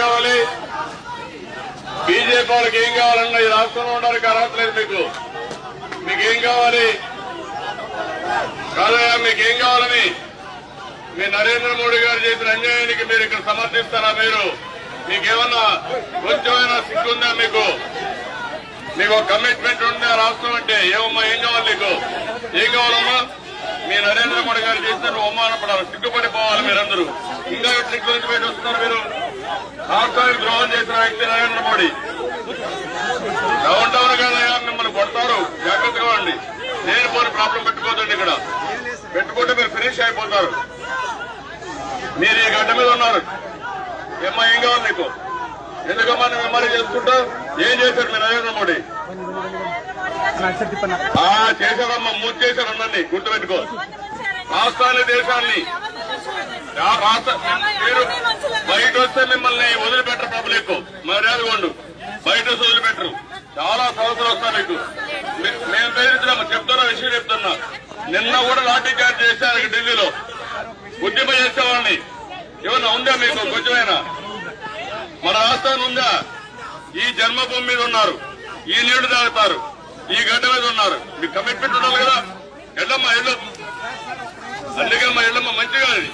BJP వాళ్ళకి ఏం కావాలి? బీజేపీ వాళ్ళకి ఏం కావాలన్నా ఈ రాష్ట్రంలో ఉండడానికి అర్హత లేదు మీకు. మీకేం కావాలి? కాదయ్యా మీకేం కావాలని? మీ నరేంద్ర మోడీ గారు చేసిన అన్యాయానికి మీరు ఇక్కడ సమర్థిస్తారా మీరు? మీకేమన్నా కొంచెమైనా సిగ్గుందా మీకు? మీకు కమిట్మెంట్ ఉందా రాష్ట్రం అంటే? ఏమమ్మా ఏం కావాలి నీకు ఏం కావాలమ్మా? మీ నరేంద్ర మోడీ గారు చేసిన నువ్వు అవమానపడాలి సిగ్గుపడిపోవాలి మీరందరూ. ఇంకా ఎట్లా గురించి బయట వస్తున్నారు మీరు? రాష్ట్రానికి ద్రోహం చేసిన వ్యక్తి నరేంద్ర మోడీ. డౌన్ టౌన్ కాదయ్యా మిమ్మల్ని కొడతారు. జాగ్రత్తగా ఉండి నేను పోని ప్రాబ్లం పెట్టుకోదండి ఇక్కడ. పెట్టుకుంటే మీరు ఫినిష్ అయిపోతారు. మీరు ఈ గడ్డ మీద ఉన్నారు. ఏమ్మా ఏం కావాలి నీకు? ఎందుకమ్మా నువ్వు విమర్శ చేసుకుంటా? ఏం చేశారు మీ నరేంద్ర మోడీ? చేశారమ్మా మూడు చేశారు అందరినీ. గుర్తుపెట్టుకో. రాష్ట్రాన్ని దేశాన్ని. మీరు బయట వస్తే మిమ్మల్ని వదిలిపెట్టరు పబ్లిక్. మర్యాద కొండు బయట వస్తే వదిలిపెట్టరు. చాలా సమస్యలు వస్తాయి మీకు. మేము పేరుతున్నాము చెప్తున్నా విషయం చెప్తున్నా. నిన్న కూడా లాఠీ చార్జ్ చేశారు ఢిల్లీలో. ఉద్యమ చేసే వాళ్ళని. ఏమన్నా ఉందా మీకు? కొంచెమైనా. మన రాష్ట్రాన్ని ఉందా? ఈ జన్మభూమి మీద ఉన్నారు. ఈ నీళ్ళు తాగుతారు. ఈ గడ్డ మీద ఉన్నారు. మీకు కమిట్మెంట్ ఉండాలి కదా. ఎల్లమ్మ ఎల్లు అందుకే మా ఇళ్ళమ్మ మంచిగా అది.